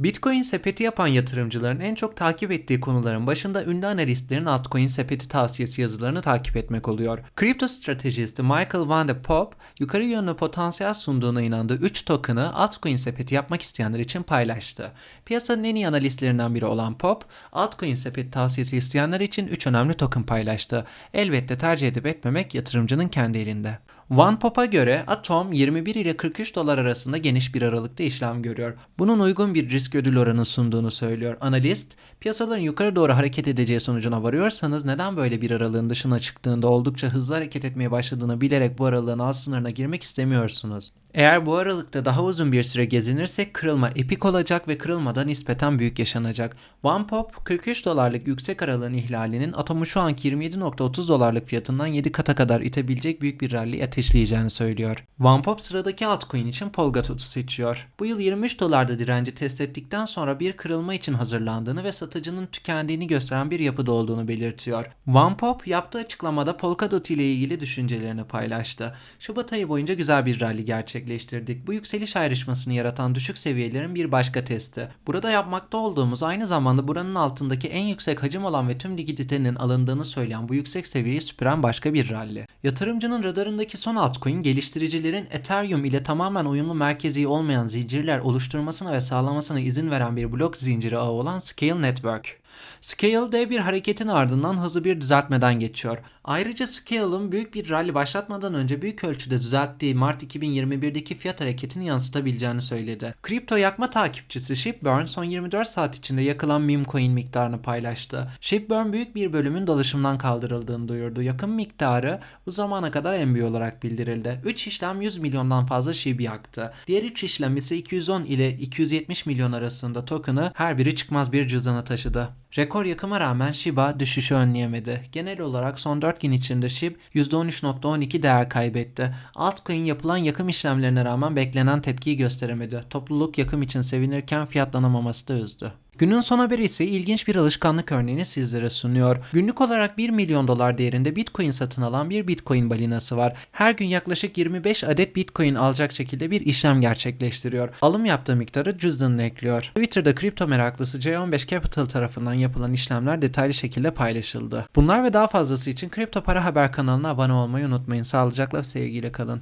Bitcoin sepeti yapan yatırımcıların en çok takip ettiği konuların başında ünlü analistlerin altcoin sepeti tavsiyesi yazılarını takip etmek oluyor. Kripto stratejisti Michael Van de Popp, yukarı yönlü potansiyel sunduğuna inandığı 3 token'ı altcoin sepeti yapmak isteyenler için paylaştı. Piyasanın en iyi analistlerinden biri olan Popp, altcoin sepeti tavsiyesi isteyenler için 3 önemli token paylaştı. Elbette tercih edip etmemek yatırımcının kendi elinde. Van Pop'a göre Atom 21 ile 43 dolar arasında geniş bir aralıkta işlem görüyor. Bunun uygun bir risk ödül oranı sunduğunu söylüyor. Analist, piyasaların yukarı doğru hareket edeceği sonucuna varıyorsanız neden böyle bir aralığın dışına çıktığında oldukça hızlı hareket etmeye başladığını bilerek bu aralığın alt sınırına girmek istemiyorsunuz. Eğer bu aralıkta daha uzun bir süre gezinirsek kırılma epik olacak ve kırılmada nispeten büyük yaşanacak. One Pop 43 dolarlık yüksek aralığın ihlalinin atomu şu anki 27.30 dolarlık fiyatından 7 kata kadar itebilecek büyük bir rally ateşleyeceğini söylüyor. One Pop sıradaki altcoin için Polkadot'u seçiyor. Bu yıl 23 dolarda direnci test ettikten sonra bir kırılma için hazırlandığını ve satıcının tükendiğini gösteren bir yapıda olduğunu belirtiyor. One Pop yaptığı açıklamada Polkadot ile ilgili düşüncelerini paylaştı. Şubat ayı boyunca güzel bir rally gerçekleştirdik. Bu yükseliş ayrışmasını yaratan düşük seviyelerin bir başka testi. Burada yapmakta olduğumuz aynı zamanda buranın altındaki en yüksek hacim olan ve tüm likiditenin alındığını söyleyen bu yüksek seviyeyi süpüren başka bir rally. Yatırımcının radarındaki son altcoin geliştiricilerin Ethereum ile tamamen uyumlu merkezi olmayan zincirler oluşturmasına ve sağlamasına izin veren bir blok zinciri ağı olan Scale Network. Scale dev bir hareketin ardından hızlı bir düzeltmeden geçiyor. Ayrıca Scale'ın büyük bir rally başlatmadan önce büyük ölçüde düzelttiği Mart 2021'deki fiyat hareketini yansıtabileceğini söyledi. Kripto yakma takipçisi Shipburn son 24 saat içinde yakılan meme coin miktarını paylaştı. Shipburn büyük bir bölümün dolaşımdan kaldırıldığını duyurdu. Yakın miktarı bu zamana kadar büyük olarak bildirildi. 3 işlem 100 milyondan fazla SHIB yaktı. Diğer 3 işlem ise 210 ile 270 milyon arasında token'ı her biri çıkmaz bir cüzdana taşıdı. Rekor yakıma rağmen Shiba düşüşü önleyemedi. Genel olarak son 4 gün içinde SHIB %13.12 değer kaybetti. Altcoin yapılan yakım işlemlerine rağmen beklenen tepkiyi gösteremedi. Topluluk yakım için sevinirken fiyatlanamaması da üzdü. Günün son haberi ise ilginç bir alışkanlık örneğini sizlere sunuyor. Günlük olarak 1 milyon dolar değerinde Bitcoin satın alan bir Bitcoin balinası var. Her gün yaklaşık 25 adet Bitcoin alacak şekilde bir işlem gerçekleştiriyor. Alım yaptığı miktarı cüzdanına ekliyor. Twitter'da kripto meraklısı C15 Capital tarafından yapılan işlemler detaylı şekilde paylaşıldı. Bunlar ve daha fazlası için Kripto Para Haber kanalına abone olmayı unutmayın. Sağlıcakla ve sevgiyle kalın.